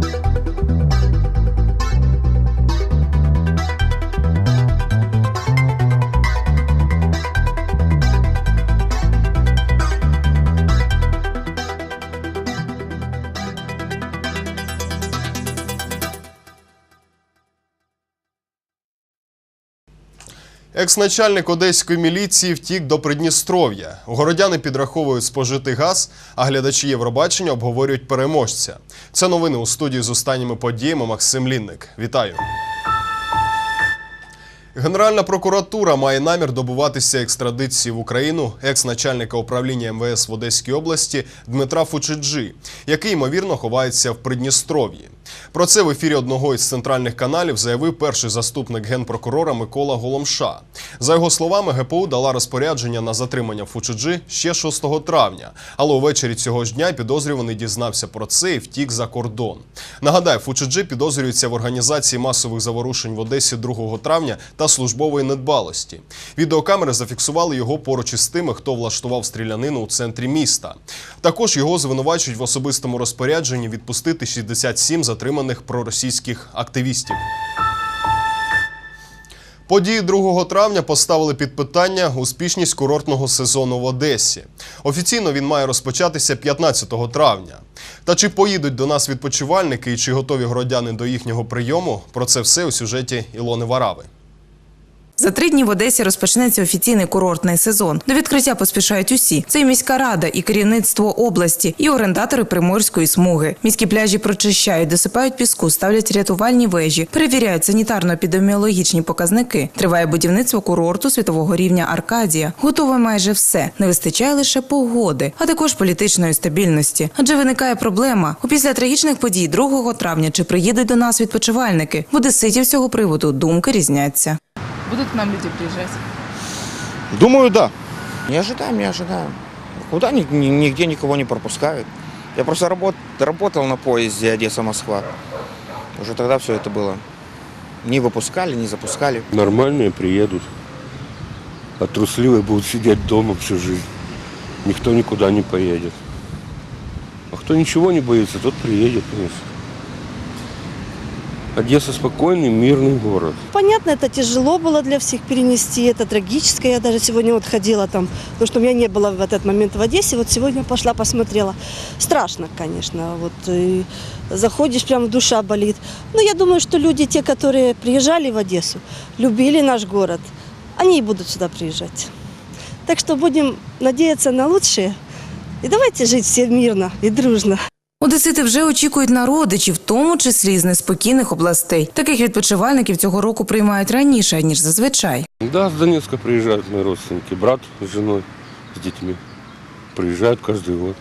Thank you. Екс-начальник одеської міліції втік до Придністров'я. Городяни підраховують спожитий газ, а глядачі Євробачення обговорюють переможця. Це новини у студії з останніми подіями Максим Лінник. Вітаю. Генеральна прокуратура має намір добуватися екстрадиції в Україну екс-начальника управління МВС в Одеській області Дмитра Фучиджі, який ймовірно ховається в Придністров'ї. Про це в ефірі одного із центральних каналів заявив перший заступник генпрокурора Микола Голомша. За його словами, ГПУ дала розпорядження на затримання Фучиджі ще 6 травня, але увечері цього ж дня підозрюваний дізнався про це і втік за кордон. Нагадаю, Фучиджі підозрюється в організації масових заворушень в Одесі 2 травня та службової недбалості. Відеокамери зафіксували його поруч із тими, хто влаштував стрілянину у центрі міста. Також його звинувачують в особистому розпорядженні відпустити 67 затриманих проросійських активістів. Події 2 травня поставили під питання успішність курортного сезону в Одесі. Офіційно він має розпочатися 15 травня. Та чи поїдуть до нас відпочивальники і чи готові городяни до їхнього прийому? Про це все у сюжеті Ілони Варави. За три дні в Одесі розпочнеться офіційний курортний сезон. До відкриття поспішають усі. Це і міська рада, і керівництво області, і орендатори приморської смуги. Міські пляжі прочищають, досипають піску, ставлять рятувальні вежі, перевіряють санітарно-епідеміологічні показники. Триває будівництво курорту світового рівня Аркадія. Готове майже все. Не вистачає лише погоди, а також політичної стабільності. Адже виникає проблема. У після трагічних подій 2 травня чи приїдуть до нас відпочивальники. В Одеситів з цього приводу думки різняться. Будут к нам люди приезжать? Думаю, да. Не ожидаем, не ожидаем. Куда ни- ни- нигде никого не пропускают. Я просто работ, работал на поезде Одесса-Москва. Уже тогда все это было. Не выпускали, не запускали. Нормальные приедут. А трусливые будут сидеть дома всю жизнь. Никто никуда не поедет. А кто ничего не боится, тот приедет. конечно. Одесса спокойный, мирный город. Понятно, это тяжело было для всех перенести, это трагическое. Я даже сегодня вот ходила там, потому что у меня не было в этот момент в Одессе. Вот сегодня пошла, посмотрела. Страшно, конечно. Вот и заходишь, прям душа болит. Но я думаю, что люди, те, которые приезжали в Одессу, любили наш город, они и будут сюда приезжать. Так что будем надеяться на лучшее. И давайте жить все мирно и дружно. Одесити вже очікують на родичів, в тому числі з неспокійних областей. Таких відпочивальників цього року приймають раніше ніж зазвичай. Да, с Донецка приезжают мои родственники. Брат с женой, с детьми. Приезжают каждый год.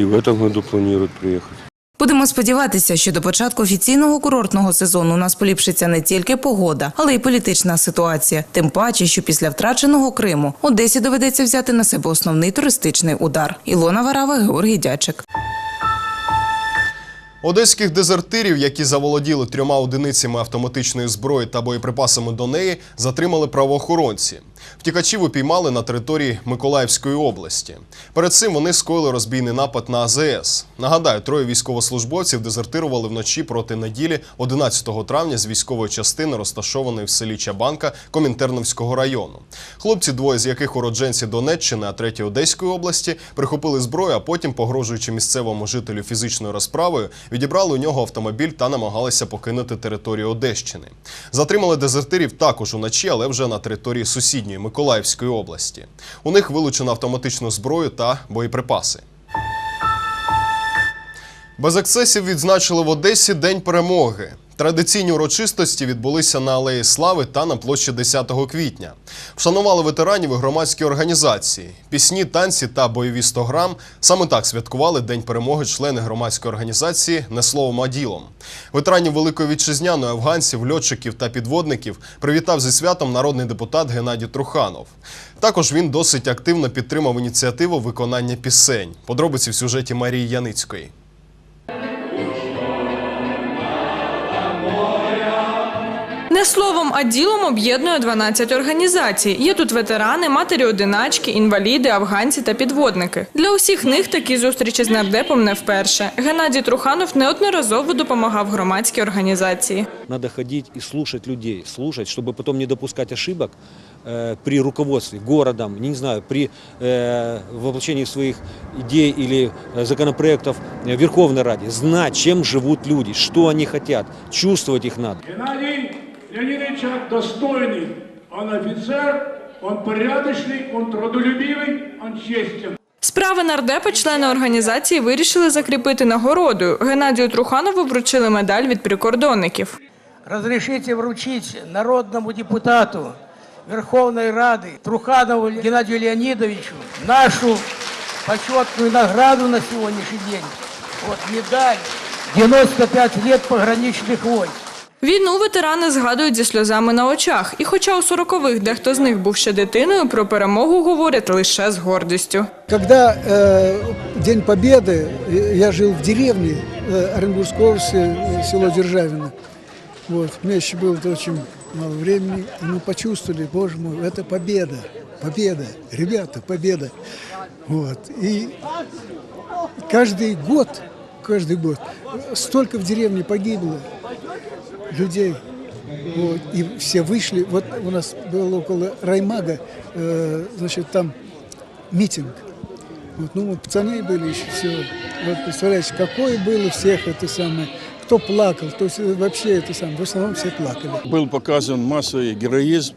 И в этом году планируют приехать. Будемо сподіватися, що до початку офіційного курортного сезону у нас поліпшиться не тільки погода, але й політична ситуація. Тим паче, що після втраченого Криму Одесі доведеться взяти на себе основний туристичний удар. Ілона Варава, Георгій Дячик. Одеських дезертирів, які заволоділи трьома одиницями автоматичної зброї та боєприпасами до неї, затримали правоохоронці. Втікачів упіймали на території Миколаївської області. Перед цим вони скоїли розбійний напад на АЗС. Нагадаю, троє військовослужбовців дезертирували вночі проти неділі 11 травня з військової частини, розташованої в селі Чабанка Комінтерновського району. Хлопці, двоє з яких уродженці Донеччини, а треті Одеської області, прихопили зброю, а потім, погрожуючи місцевому жителю фізичною розправою, відібрали у нього автомобіль та намагалися покинути територію Одещини. Затримали дезертирів також уночі, але вже на території сусідньої Миколаївської області. У них вилучено автоматичну зброю та боєприпаси. Без ексцесів відзначили в Одесі День перемоги. Традиційні урочистості відбулися на Алеї Слави та на площі 10 квітня. Вшанували ветеранів і громадські організації. Пісні, танці та бойові 100 грам. Саме так святкували День перемоги члени громадської організації «Не словом, а ділом». Ветеранів Великої Вітчизняної афганців, льотчиків та підводників привітав зі святом народний депутат Геннадій Труханов. Також він досить активно підтримав ініціативу виконання пісень. Подробиці в сюжеті Марії Яницької. Не Словом, а ділом об'єднує 12 організацій. Є тут ветерани, матері-одиначки, інваліди, афганці та підводники. Для усіх них такі зустрічі з нардепом не вперше. Геннадій Труханов неодноразово допомагав громадській організації. Надо ходить и слушать людей, слушать, чтобы потом не допускать ошибок э, при руководстве городом, не знаю, при э, воплощении своих идей или э, законопроектов э, в Верховной Раде. Знать, чем живут люди, что они хотят, чувствовать их надо. Геннадий Леонидович человек достойный. Он офицер, он порядочный, он трудолюбивый, он честен. Справи нардепа члени організації вирішили закріпити нагородою. Геннадію Труханову вручили медаль від прикордонників. Разрешите вручить народному депутату Верховной Рады Труханову Геннадию Леонидовичу нашу почетную награду на сегодняшний день. Вот медаль 95 лет пограничных войск. Війну ветерани згадують зі сльозами на очах. І хоча у 40-х дехто з них був ще дитиною, про перемогу говорять лише з гордістю. Когда э, День Победы, э, я жил в деревне э, Оренбургской области, э, село Державино. Вот, у меня еще было очень мало времени, и мы почувствовали, боже мой, это победа, победа, ребята, победа. Вот, и каждый год, каждый год столько в деревне погибло Людей. Вот, и все вышли, вот у нас было около Раймага, э, значит, там митинг. Вот, ну, мы пацаны были еще все. Вот представляете, какое было всех это самое. Кто плакал, то есть э, вообще это самое. В основном все плакали. Был показан массовый героизм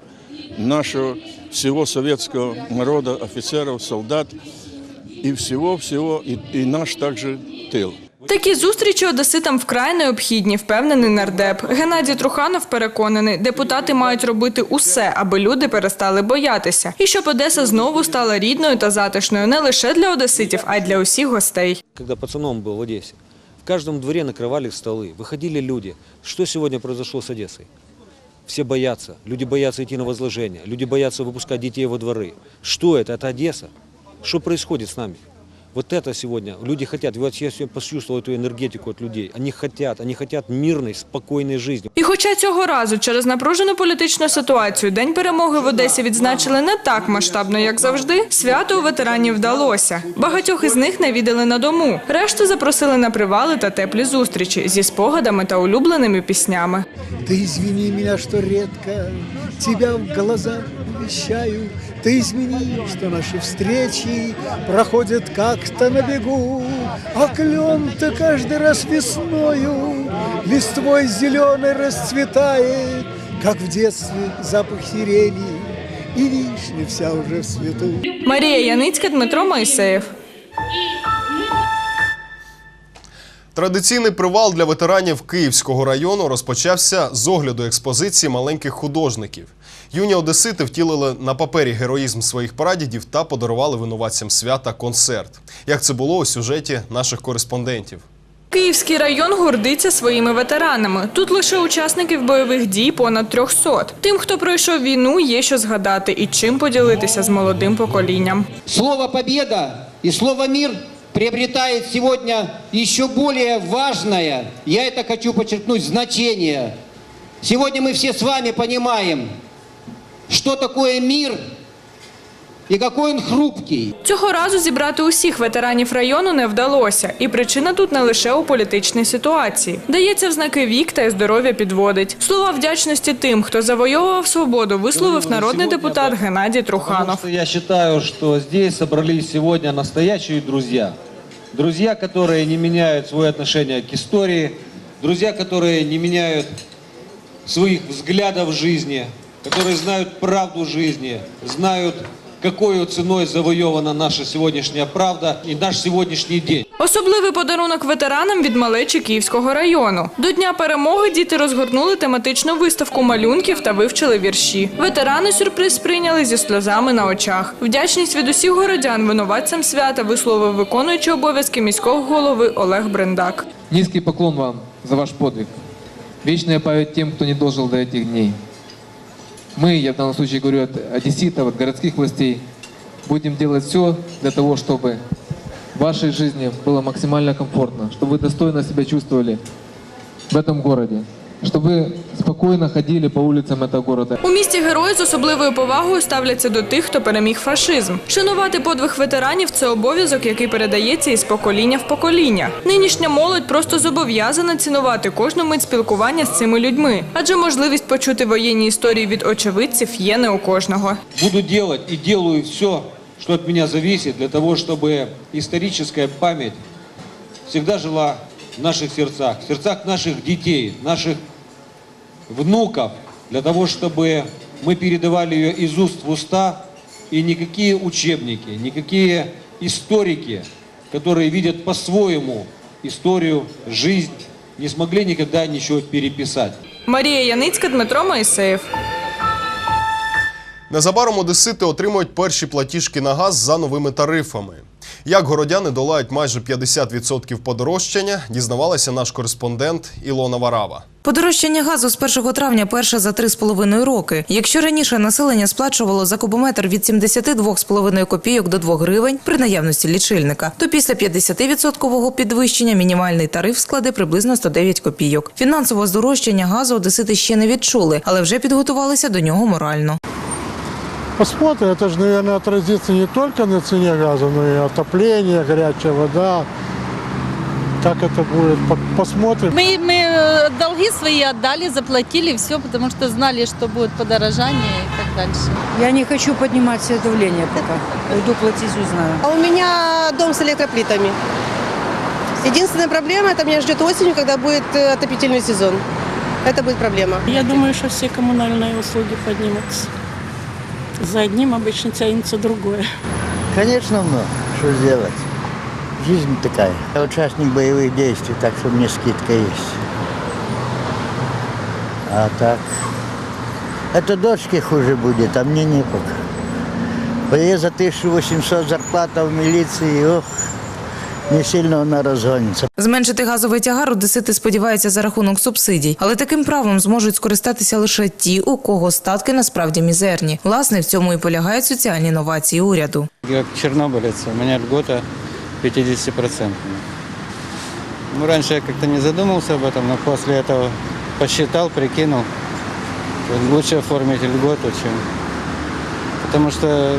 нашего всего советского народа, офицеров, солдат и всего-всего, и, и наш также тыл. Такі зустрічі одеситам вкрай необхідні, впевнений нардеп. Геннадій Труханов переконаний, депутати мають робити усе, аби люди перестали боятися. І щоб Одеса знову стала рідною та затишною не лише для одеситів, а й для усіх гостей. Когда пацаном был в Одессе, в каждом дворе накрывали столы, выходили люди. Что сегодня произошло с Одессой? Все боятся. Люди боятся идти на возложение. Люди боятся выпускать детей во дворы. Что это? Это Одесса. Что происходит с нами? Вот это сегодня. Люди хотят. Вот я сегодня почувствовал эту энергетику от людей. Они хотят. Они хотят мирной, спокойной жизни. І хоча цього разу через напружену політичну ситуацію День перемоги в Одесі відзначили не так масштабно, як завжди, свято у ветеранів вдалося. Багатьох із них навідали на дому. Решту запросили на привали та теплі зустрічі зі спогадами та улюбленими піснями. Ты извини меня, что редко тебя в глаза вещаю. Ты извини, что наши встречи проходят как-то на бегу. А клен-то каждый раз весною листвой зеленой расцветает, как в детстве запах сирени и вишня вся уже в цвету. Марія Яницька, Дмитро Моїсеєв. Традиційний привал для ветеранів Київського району розпочався з огляду експозиції маленьких художників. Юні одесити втілили на папері героїзм своїх прадідів та подарували винуватцям свята концерт. Як це було у сюжеті наших кореспондентів? Київський район гордиться своїми ветеранами. Тут лише учасників бойових дій понад 300. Тим, хто пройшов війну, є що згадати і чим поділитися з молодим поколінням. Слово «победа» и слово «мир» приобретает сегодня еще более важное, я это хочу подчеркнуть, значение. Сегодня мы все с вами понимаем, что такое мир и какой он хрупкий. Цього разу зібрати усіх ветеранів району не вдалося, і причина тут не лише у політичній ситуації. Дається в знаки вік та й здоров'я підводить. Слова вдячності тим, хто завойовував свободу, висловив народний депутат Геннадій Труханов. Я считаю, что здесь собрались сегодня настоящие друзья. Друзья, которые не меняют свое отношение к истории, друзья, которые не меняют своих взглядов в жизни, которые знают правду жизни, знают, какой ценой завоевана наша сегодняшняя правда и наш сегодняшний день. Особливий подарунок ветеранам від малечі Київського району. До Дня перемоги діти розгорнули тематичну виставку малюнків та вивчили вірші. Ветерани сюрприз сприйняли зі сльозами на очах. Вдячність від усіх городян винуватцям свята висловив виконуючий обов'язки міського голови Олег Брендак. Низкий поклон вам за ваш подвиг. Вечная память тем, кто не дожил до этих дней. Мы, я в данном случае говорю от одесситов, от городских властей, будем делать все для того, чтобы в вашей жизни было максимально комфортно, чтобы вы достойно себя чувствовали в этом городе. чтобы спокойно ходили по улицам этого города. У місті герої з особливою повагою ставляться до тих, хто переміг фашизм. Шанувати подвиг ветеранів це обов'язок, який передається із покоління в покоління. Нинішня молодь просто зобов'язана цінувати кожну мить спілкування з цими людьми, адже можливість почути воєнні історії від очевидців є не у кожного. Буду делать и делаю все, что от меня зависит, для того, чтобы историческая память всегда жила в наших сердцах, в сердцах наших детей, наших внуков, для того, чтобы мы передавали ее из уст в уста, и никакие учебники, никакие историки, которые видят по-своему историю, жизнь, не смогли никогда ничего переписать. Марія Яницька, Дмитро Моїсеєв. Незабаром одесити отримують перші платіжки на газ за новими тарифами. Як городяни долають майже 50% подорожчання, дізнавалася наш кореспондент Ілона Варава. Подорожчання газу з 1 травня перше за 3,5 роки. Якщо раніше населення сплачувало за кубометр від 72,5 копійок до 2 гривень при наявності лічильника, то після 50% підвищення мінімальний тариф складе приблизно 109 копійок. Фінансового здорожчання газу одесити ще не відчули, але вже підготувалися до нього морально. Посмотрим, это же, наверное, отразится не только на цене газа, но и отопление, горячая вода. Как это будет, по- посмотрим. Мы, мы э, долги свои отдали, заплатили все, потому что знали, что будет подорожание и так дальше. Я не хочу поднимать все давление пока. Пойду платить, узнаю. А у меня дом с электроплитами. Единственная проблема, это меня ждет осенью, когда будет э, отопительный сезон. Это будет проблема. Я думаю, что все коммунальные услуги поднимутся. За одним обычно тянется другое. Конечно, но что сделать? Жизнь такая. Я участник боевых действий, так что мне скидка есть. А так... Это дочке хуже будет, а мне не пока. Ей за 1800 зарплата в милиции, ох, не сильно она разгонится. Зменшити газовий тягар одесити сподіваються за рахунок субсидій, але таким правом зможуть скористатися лише ті, у кого статки насправді мізерні. Власне, в цьому і полягають соціальні новації уряду. Как чернобылец, у меня льгота 50%. Ну, раньше я как-то не задумывался об этом, но после этого посчитал, прикинул. что Лучше оформить льготу, чем... Потому что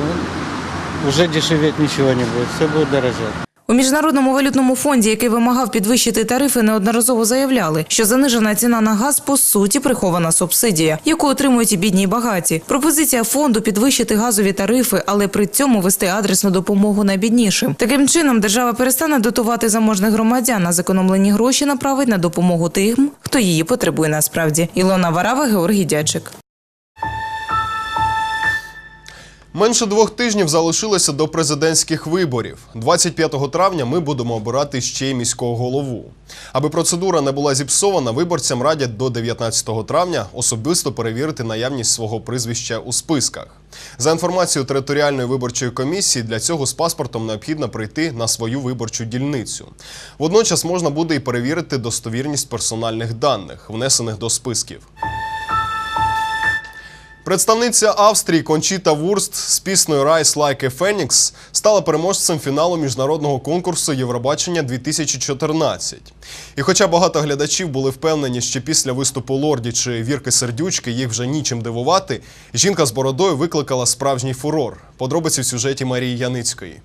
ну, уже дешеветь ничего не будет, все будет дорожать. У міжнародному валютному фонді, який вимагав підвищити тарифи, неодноразово заявляли, що занижена ціна на газ по суті прихована субсидія, яку отримують і бідні і багаті. Пропозиція фонду підвищити газові тарифи, але при цьому вести адресну допомогу найбіднішим. Таким чином, держава перестане дотувати заможних громадян, а зекономлені гроші направить на допомогу тим, хто її потребує насправді. Ілона Варава, Георгій Дячик. Менше двох тижнів залишилося до президентських виборів. 25 травня ми будемо обирати ще й міського голову. Аби процедура не була зіпсована, виборцям радять до 19 травня особисто перевірити наявність свого прізвища у списках. За інформацією територіальної виборчої комісії, для цього з паспортом необхідно прийти на свою виборчу дільницю. Водночас можна буде і перевірити достовірність персональних даних, внесених до списків. Представниця Австрії Кончіта Вурст з піснею «Rise like a Phoenix» стала переможцем фіналу міжнародного конкурсу Євробачення 2014. І хоча багато глядачів були впевнені, що після виступу Лорді чи Вірки Сердючки їх вже нічим дивувати, жінка з бородою викликала справжній фурор. Подробиці в сюжеті Марії Яницької.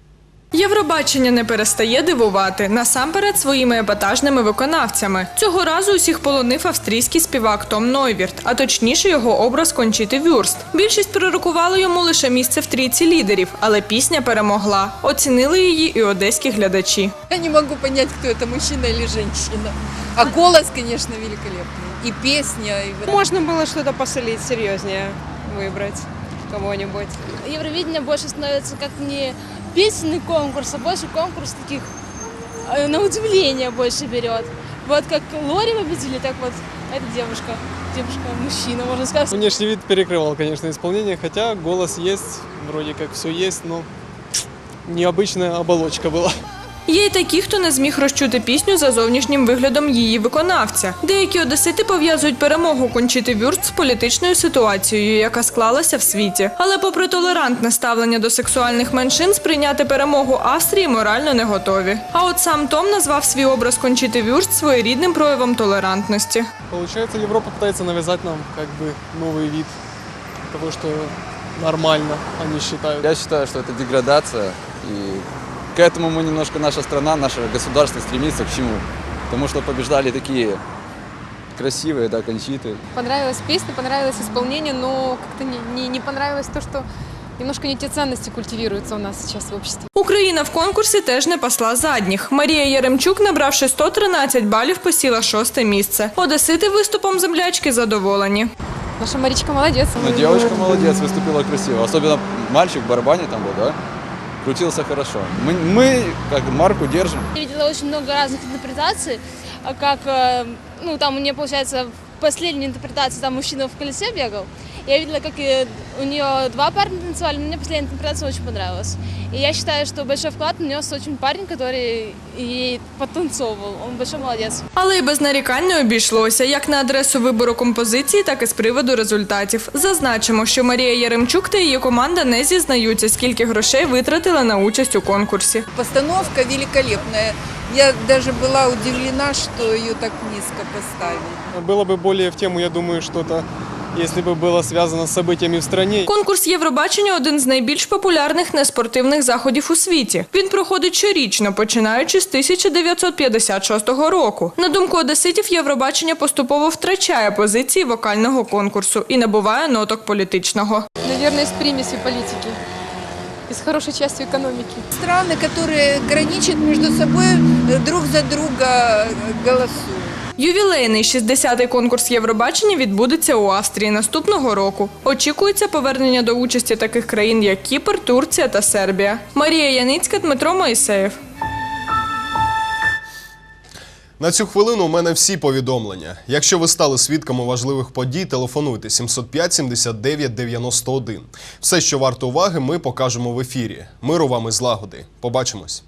Євробачення не перестає дивувати насамперед своїми епатажними виконавцями. Цього разу усіх полонив австрійський співак Том Нойвірт, а точніше його образ Кончіти Вюрст. Більшість пророкувала йому лише місце в трійці лідерів, але пісня перемогла. Оцінили її і одеські глядачі. Я не могу понять, кто это, мужчина или женщина. А голос, конечно, великолепный. И песня, и... Можно было что-то посолить серьезнее, выбрать кого-нибудь. Евровидение больше становится как не песенный конкурс, а больше конкурс таких э, на удивление больше берет. Вот как Лори победили, так вот эта девушка, девушка-мужчина, можно сказать. Внешний вид перекрывал, конечно, исполнение, хотя голос есть, вроде как все есть, но необычная оболочка была. Є й такі, хто не зміг розчути пісню за зовнішнім виглядом її виконавця. Деякі одесити пов'язують перемогу Кончити Вюрст з політичною ситуацією, яка склалася в світі. Але, попри толерантне ставлення до сексуальних меншин, сприйняти перемогу Австрії морально не готові. А от сам Том назвав свій образ Кончити Вюрст своєрідним проявом толерантності. Получается, Европа пытается навязать нам как бы новый вид того, что нормально, они считают. Я считаю, что это деградация, и к этому мы немножко, наша страна, наше государство стремится к чему? Потому что побеждали такие красивые, да, кончиты. Понравилась песня, понравилось исполнение, но как-то не, не, не понравилось то, что немножко не те ценности культивируются у нас сейчас в обществе. Україна в конкурсі теж не пасла задніх. Марія Яремчук, набравши 113 балів, посіла шосте місце. Одесити виступом землячки задоволені. Наша Маричка молодец. Но девочка молодец, выступила красиво. Особенно мальчик в барабане там был, да? Крутился хорошо. Мы, мы как марку держим. Я видела очень много разных интерпретаций, а как, э, ну, там у нее, получается, в последней интерпретации там мужчина в колесе бегал. Я видела, как и у нее два парня танцевали, но мне последняя интерпретация очень понравилась. И я считаю, что большой вклад внес очень парень, который ей подтанцовывал. Он большой молодец. Але й без нарікань не обійшлося як на адресу вибору композиції, так і з приводу результатів. Зазначимо, що Марія Яремчук та її команда не зізнаються, скільки грошей витратили на участь у конкурсі. Постановка великолепная. Я даже была удивлена, что ее так низко поставили. Было бы более в тему, я думаю, что-то, если бы было связано с событиями в стране. Конкурс Євробачення один з найбільш популярних неспортивних заходів у світі. Він проходить щорічно, починаючи з 1956 року. На думку одеситів, Євробачення поступово втрачає позиції вокального конкурсу і набуває ноток політичного. Наверное, с примесью политики. И с хорошей частью экономики. Страны, которые граничат между собой, э, друг за друга э, голосуют. Ювілейний 60-й конкурс Євробачення відбудеться у Австрії наступного року. Очікується повернення до участі таких країн, як Кіпр, Турція та Сербія. Марія Яницька, Дмитро Моїсеєв. На цю хвилину у мене всі повідомлення. Якщо ви стали свідками важливих подій, телефонуйте 705 79 91. Все, що варто уваги, ми покажемо в ефірі. Миру вам і злагоди. Побачимось.